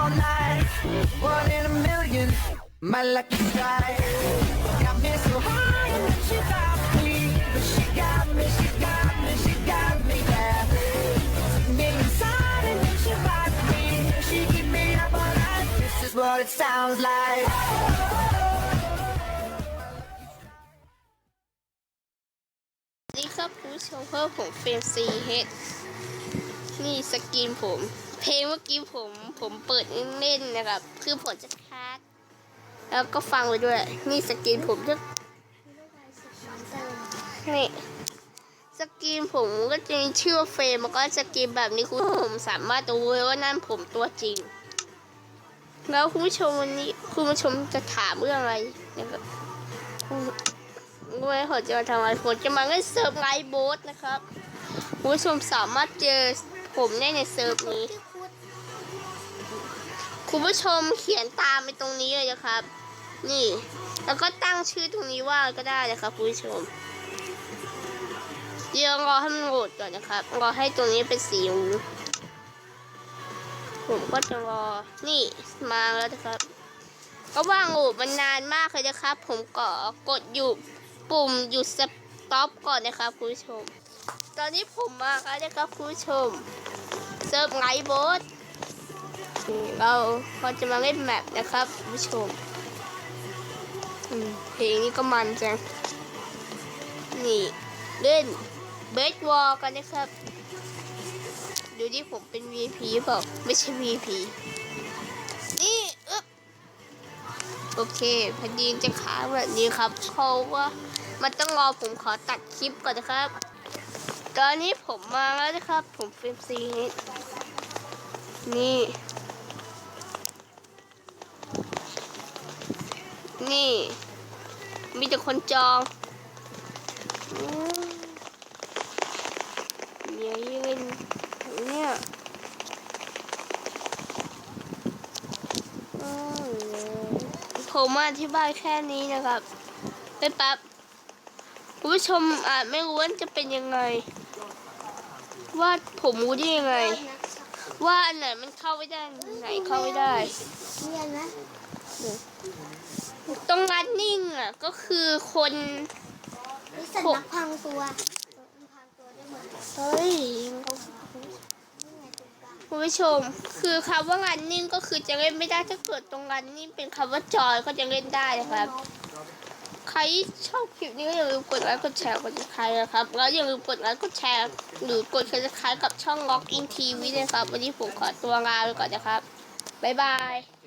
all night. One in a million, my lucky strike. Got me so high and then she got me. But she got me, she got me, she got me, yeah. Took me inside and then she got me. She keep me up all night. This is what it sounds like. สวัสดีครับคุณผู้ชมเพิ่มผมเฟรมซีเฮดนี่สกินผม เพลงเมื่อกี้ผมผมเปิดเล่นนะครับ คือผมจะคัดแล้วก็ฟังไปด้วย นี่สกินผมจะนี่สกินผมก็จะมีชื่อเฟรมแล้วก็สกินแบบนี้คุณผมสามารถรู้เลยว่านั่นผมตัวจริง แล้วคุณผู้ชมวันนี้คุณผู้ชมจะถามเรื่องอะไรนะครับด้วยผมจะมาทำอะไรผมจะมาเล่นเซิร์ฟไลท์โบ๊ทนะครับคุณผู้ชมสามารถเจอ ผมได้ในเซิร์ฟนี้ คุณผู้ชมเขียนตามไปตรงนี้เลยนะครับ นี่ แล้วก็ตั้งชื่อตรงนี้ว่าก็ได้นะครับคุณผู้ชม เดี๋ยวรอให้มันโหลดก่อนนะครับ รอให้ตรงนี้เป็นสีเหลืองผมก็จะรอ นี่มาแล้วนะครับ ก็ว่างโหลดมันนานมากเลยนะครับ ผมก็กดอยู่ปุ่มหยุดสต็อปก่อนนะครับคุณผู้ชม ตอนนี้ผมมาแล้วนะครับคุณผู้ชมเซิร์ฟไลท์โบสเราพอจะมาเล่นแมปนะครับคุณผู้ชมเพลงนี้ก็มันจัง นี่เล่นเบสวอลกันนะครับ ดูที่ผมเป็น VP เปล่าไม่ใช่ VP นี่อึ๊บโอเคพอดีจะค้างแบบนี้ครับเขาว่ามันต้องรอผมขอตัดคลิปก่อนนะครับ ตอนนี้ผมมาแล้วนะครับ ผมเฟรมซีนี่ นี่ มีแต่คนจองมเดี๋ยวยืนเนี่ยผมมาอธิบายแค่นี้นะครับไปแป๊บคุณผู้ชมอาจไม่รู้ว่าจะเป็นยังไง ว่าผมรู้ได้ยังไงว่าอันไหนมันเข้าไม่ได้อันไหนเข้าไม่ได้เรียนนะตรงรันนิ่งอะก็คือคนนี่สัญลักษณ์พังตัวมันพังตัวได้หมดเลยเฮ้ยนี่ไงตรงกลางคุณผู้ชม คือคำว่ารันนิ่งก็คือจะเล่นไม่ได้ถ้าเกิดตรงรันนิ่งเป็นคำว่าจอยก็จะเล่นได้นะครับ ใครชอบคลิปนี้อย่าลืมกดไลค์กดแชร์กดติดตามนะครับ แล้วอย่าลืมกดไลค์กดแชร์หรือกดติดตามกับช่อง Lock In TV นะครับ วันนี้ผมขอตัวลาไปก่อนนะครับ บ๊ายบาย